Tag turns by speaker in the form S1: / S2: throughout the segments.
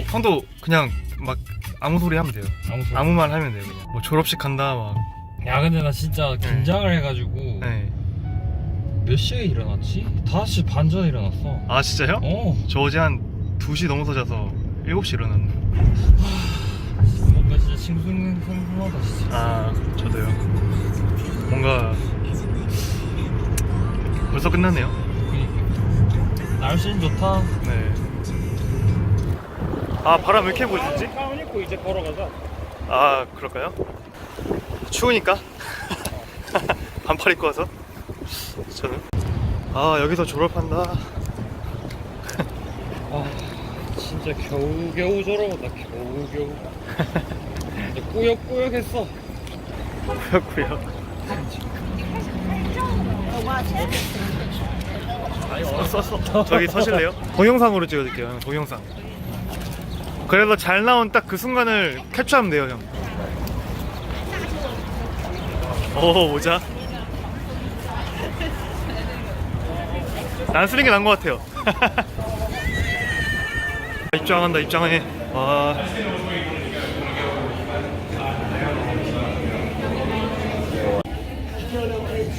S1: 했지?
S2: 형도 그냥 막 아무 소리 하면 돼요.
S1: 아무 소리.
S2: 아무 말 하면 돼요. 그냥 뭐 졸업식 간다 막.
S1: 야 근데 나 진짜 긴장을 해가지고
S2: 네.
S1: 몇 시에 일어났지? 5시 반 전에 일어났어.
S2: 아 진짜요?
S1: 어.
S2: 저 어제 한 2시 넘어서 자서 7시 일어났네.
S1: 뭔가 진짜 싱숭생숭하다 진짜.
S2: 아 저도요. 뭔가 벌써 끝났네요.
S1: 그니까. 날씨는 좋다.
S2: 네. 아 바람 왜 이렇게 불지?
S1: 가운 입고 이제 걸어가자.
S2: 아 그럴까요? 추우니까 반팔 입고 와서 저는 아 여기서 졸업한다
S1: 아 진짜 겨우겨우 저러다 겨우겨우. 이제 꾸역꾸역했어.
S2: 그렇고요 써. 저기 서실래요? 동영상으로 찍어줄게요 형 동영상 그래서 잘 나온 딱 그 순간을 캡처하면 돼요 형 오, 모자. 난 쓰는 게 나은 것 같아요. 입장한다, 입장해. 와.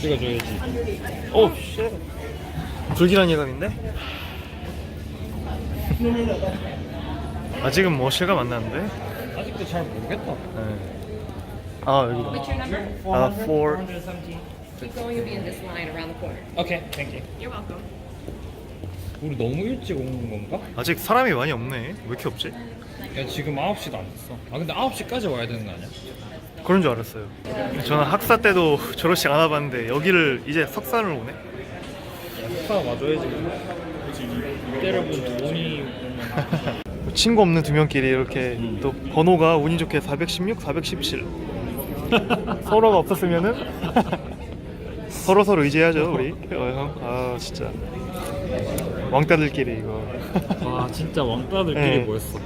S1: 찍어줘야지.
S2: 오, 쉣. 불길한 예감인데? 아직은 뭐 실감 안 나는데?
S1: 아직도 잘 모르겠다.
S2: 네. 아, 여기다.
S3: What's your number?
S2: 아, 4.
S3: Keep going, you'll be in this line around the corner.
S1: 오케이, 땡큐.
S3: You're welcome.
S1: 우리 너무 일찍 온 건가?
S2: 아직 사람이 많이 없네. 왜 이렇게 없지?
S1: 야 지금 9시도 안 됐어. 아 근데 9시까지 와야 되는 거 아니야?
S2: 그런 줄 알았어요. 저는 학사 때도 졸업식 안 와봤는데 여기를 이제 석산을 오네.
S1: 스타 와줘야지. 이때를 본 돈이
S2: 친구 없는 두 명끼리 이렇게 또 번호가 운이 좋게 416, 417 서로가 없었으면은 서로 서로 의지해야죠 우리 어, 형. 아 진짜 왕따들끼리 이거
S1: 와 진짜 왕따들끼리
S2: 네.
S1: 모였어.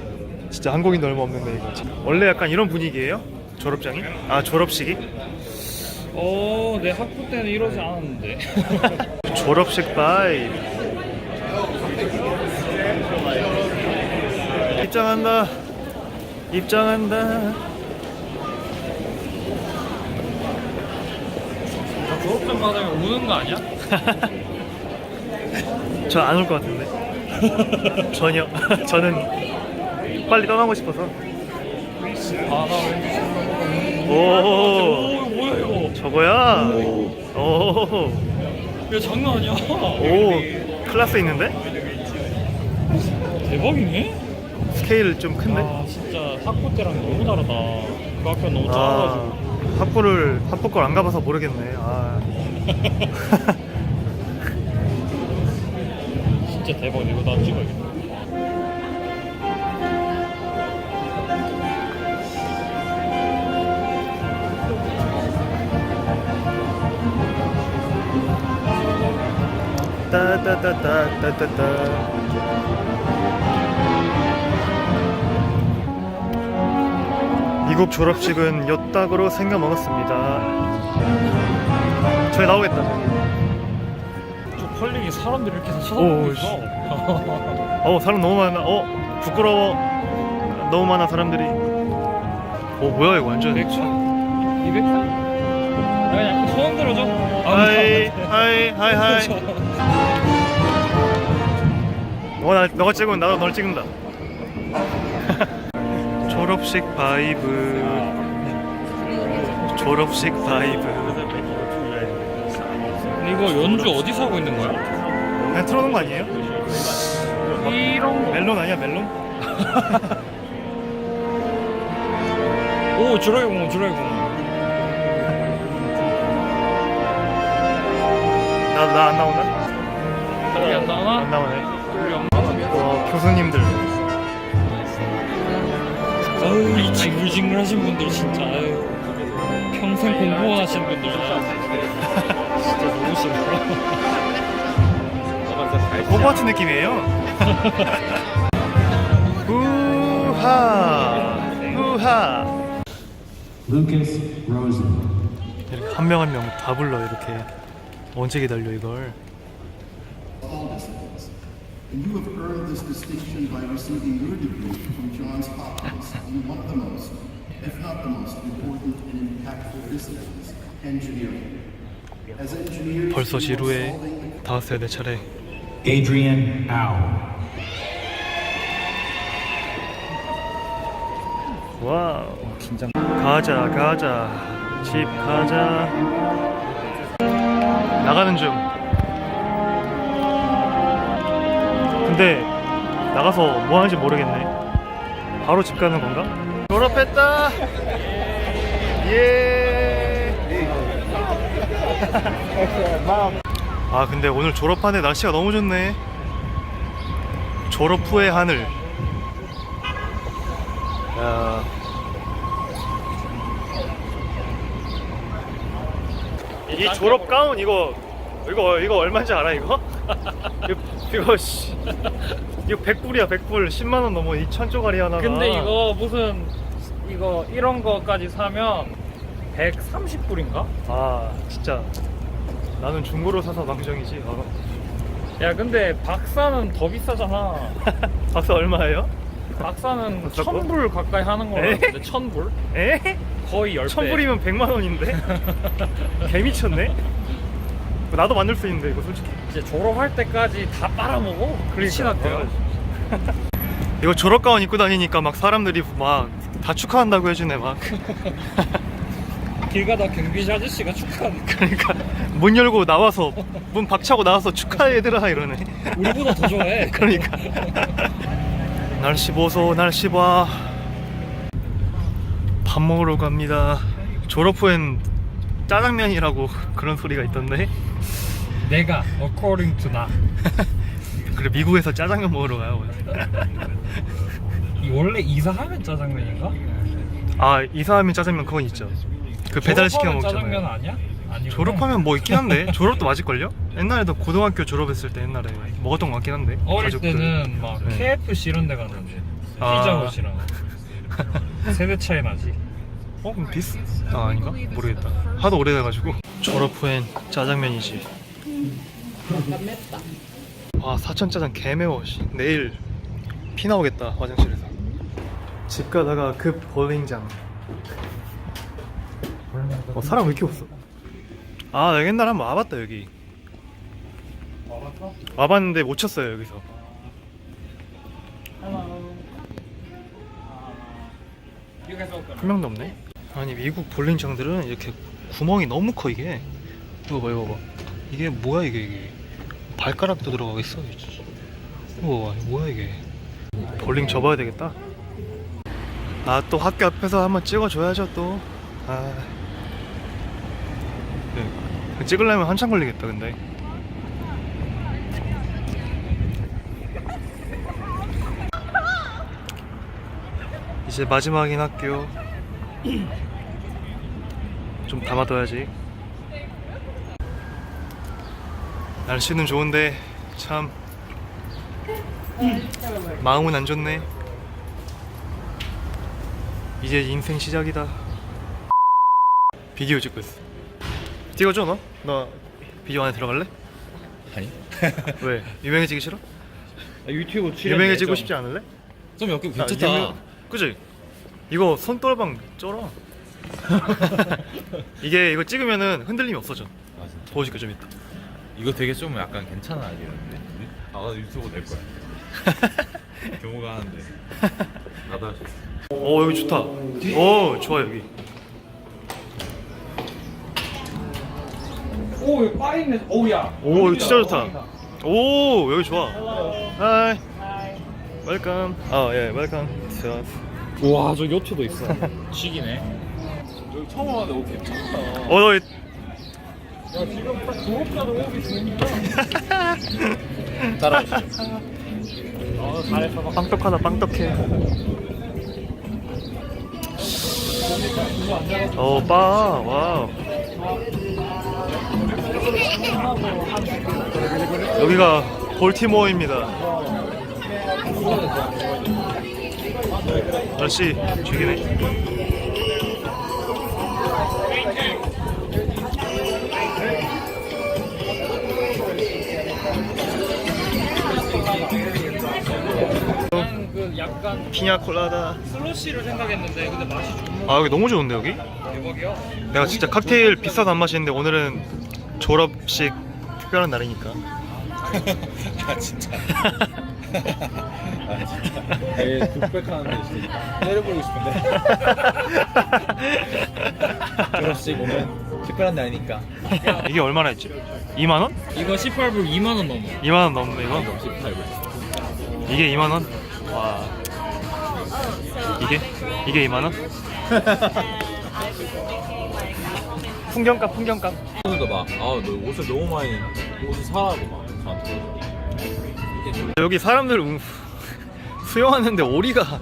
S2: 진짜 한국인도 얼마 없는데 이거 원래 약간 이런 분위기예요? 졸업장이? 아 졸업식이?
S1: 어, 내 학부 때는 이러지 않았는데.
S2: 졸업식 바이 입장한다 입장한다
S1: 졸업장 받으면 우는 거 아니야?
S2: 저 안 올 것 같은데 전혀 저는 빨리 떠나고 싶어서
S1: 아, 나 왠지.
S2: 오
S1: 오, 뭐야 이거?
S2: 저거야 오,
S1: 야 장난 아니야.
S2: 오 클래스 있는데
S1: 대박이네.
S2: 스케일 좀 큰데
S1: 아 진짜 학부 때랑 너무 다르다. 그 학교 너무
S2: 아
S1: 작아가지고.
S2: 학부를 학부 걸 안 가봐서 모르겠네 아
S1: 진짜 대박. 이거 나 찍어야겠다.
S2: 따따따따따따따 미국 졸업식은 요딱으로 생겨 먹었습니다. 저희 나오겠다.
S1: 좀 컬링이 사람들이 이렇게
S2: 오,
S1: 쳐다보고
S2: 씨.
S1: 있어.
S2: 어 사람 너무 많아. 어 부끄러워. 너무 많아 사람들이. 오 뭐야 이거 완전.
S1: 100초? 200초? 야 그냥 손 들어줘.
S2: 하이 하이 하이 하이. 너가 나, 너가 찍으면 나도 널 찍는다. 졸업식 바이브. 졸업식 바이브.
S1: 이거 연주 어디서 하고 있는 거야?
S2: 그냥 틀어놓은 거 아니에요?
S1: 이런 거.
S2: 멜론 아니야 멜론?
S1: 오 드라이공 드라이공.
S2: 나 나 안 나오나?
S1: 우리
S2: 안안
S1: 나와?
S2: 나오네.
S1: 우리 안
S2: 어, 교수님들.
S1: 이 징글징글하신 분들 진짜 아유 평생 공부만 하시는 분들 진짜 너무 싫어.
S2: 호버트 느낌이에요. 우하 우하.
S4: Lucas Rosen.
S2: 이렇게 한 명 한 명 다 불러 이렇게 언제 기다려 이걸.
S5: and you have earned this distinction by receiving your degree from Johns Hopkins in one of the most, if not the most, important and impactful disciplines, engineering. As engineers,
S2: 벌써 지루해. 다 왔어야 내 차례.
S4: Adrian Au.
S2: 와우 긴장. 가자 가자 집 가자. 나가는 중. 근데 나가서 뭐 하는지 모르겠네. 바로 집 가는 건가? 졸업했다. 예. 아 근데 오늘 졸업하네 날씨가 너무 좋네. 졸업 후의 하늘. 야. 이 졸업 가운 이거 이거 이거 얼마인지 알아 이거? 이거 씨 이거 100불이야 100불 10만 원 넘어 이 천조가리 하나가
S1: 근데 이거 무슨 이거 이런 거까지 사면 130불인가?
S2: 아 진짜 나는 중고로 사서 망정이지 어.
S1: 야 근데 박사는 더 비싸잖아.
S2: 박스 얼마예요?
S1: 박사는
S2: 박사 거?
S1: 1000불 가까이 하는 거
S2: 에?
S1: 같은데 1000불?
S2: 에?
S1: 거의 10배.
S2: 천불이면 100만 원인데? 개 미쳤네? 나도 만들 수 있는데 이거 솔직히
S1: 이제 졸업할 때까지 다 빨아먹어? 그렇진 않대요.
S2: 이거 졸업 가운 입고 다니니까 막 사람들이 막 다 축하한다고 해주네 막.
S1: 길 가다 경비지 아저씨가 축하하는
S2: 그러니까 문 열고 나와서 문 박차고 나와서 축하해 얘들아 이러네.
S1: 우리보다 더 좋아해.
S2: 그러니까. 날씨 보소 날씨 봐 밥 먹으러 갑니다. 졸업 후엔 짜장면이라고 그런 소리가 있던데
S1: 내가 according to 나.
S2: 그래 미국에서 짜장면 먹으러 가요
S1: 이 원래 이사하면 짜장면인가?
S2: 아 이사하면 짜장면 그건 있죠 그 배달 시켜
S1: 졸업하면 짜장면
S2: 먹잖아요
S1: 아니야? 아니
S2: 졸업하면 뭐 있긴 한데 졸업도 맞을걸요? 옛날에도 고등학교 졸업했을 때 옛날에 먹었던 것 같긴 한데
S1: 어릴. 때는 막
S2: 네.
S1: KFC 이런 데 갔는데
S2: 아.
S1: 피자헛이랑 세대 차이 나지
S2: 어? 그럼 비스? 아 아닌가? 모르겠다 하도 오래돼가지고 졸업 후엔 짜장면이지 와 사천 짜장 개매워 씨. 내일 피 나오겠다 화장실에서 집 가다가 급 볼링장 어 사람 왜 이렇게 없어 아 내가 옛날에 한번 와봤다 여기 와봤는데 못 쳤어요 여기서 한 명도 없네. 아니 미국 볼링장들은 이렇게 구멍이 너무 커 이게. 이거 봐 이거 봐. 이게 뭐야 이게 이게. 발가락도 들어가 있어. 봐 뭐야 이게. 볼링 접어야 되겠다. 아 또 학교 앞에서 한번 찍어줘야죠 또. 아. 네. 찍으려면 한참 걸리겠다 근데. 이제 마지막인 학교 좀 담아둬야지 날씨는 좋은데 참 마음은 안 좋네 이제 인생 시작이다 비디오 찍고 있어 찍어줘 너? 너 비디오 안에 들어갈래?
S6: 아니
S2: 왜? 유명해지기 싫어?
S6: 유튜브 출연
S2: 유명해지고 싶지 않을래?
S6: 좀
S2: 아,
S6: 괜찮다
S2: 유명- 그지? 이거 손떨방 쩔어 이게 이거 찍으면은 흔들림이 없어져
S6: 아, 진짜.
S2: 보여줄게 좀 이따
S6: 이거 되게 좀 약간 괜찮은 아이디어인데. 아 유튜브 낼 거야. 경호가 하는데. 나도 할수 있어
S2: 오 여기 좋다. 오 좋아 여기.
S1: 오 여기 바 있네. 오 야.
S2: 오 여기 진짜 좋다. 오 여기 좋아. 하이 웰컴 아예 웰컴
S1: 우와 저 요트도 있어. 죽이네.
S6: 여기 처음 와는데 오 괜찮다
S2: 어너 빵떡하다 빵떡해. 어빠 와우. 여기가 볼티모어입니다. 날씨 죽이네
S1: 그 약간
S2: 피냐콜라다.
S1: 슬러시를 생각했는데 근데 맛이
S2: 좀아 여기 너무 좋은데 여기?
S1: 대박이야.
S2: 내가 진짜 칵테일 비싸도 안 마시는데 오늘은 졸업식 특별한 날이니까.
S6: 아 진짜. 아 진짜. 되게 독백하는데 진짜 때려보고 싶은데. 졸업식 오면 특별한 날이니까.
S2: 이게 얼마나 했지? 2만 원?
S1: 이거 18불 2만 원 넘어.
S2: 2만 원 넘네 이거.
S6: 18불.
S2: 이게 2만 원? 와. 이게 이게 2만 원? 풍경값 풍경값.
S6: 그러니까 막, 아, 너 옷을 너무 많이, 옷을 사라고 막, 저한테.
S2: 여기 사람들 음, 수영하는데 오리가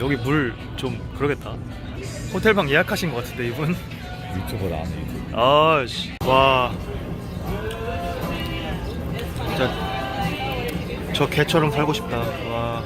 S2: 여기 물 좀 그러겠다. 호텔방 예약하신 것 같은데 이분.
S6: 유튜버 나왔네, 유튜브.
S2: 아씨 와 저 개처럼 살고 싶다. 와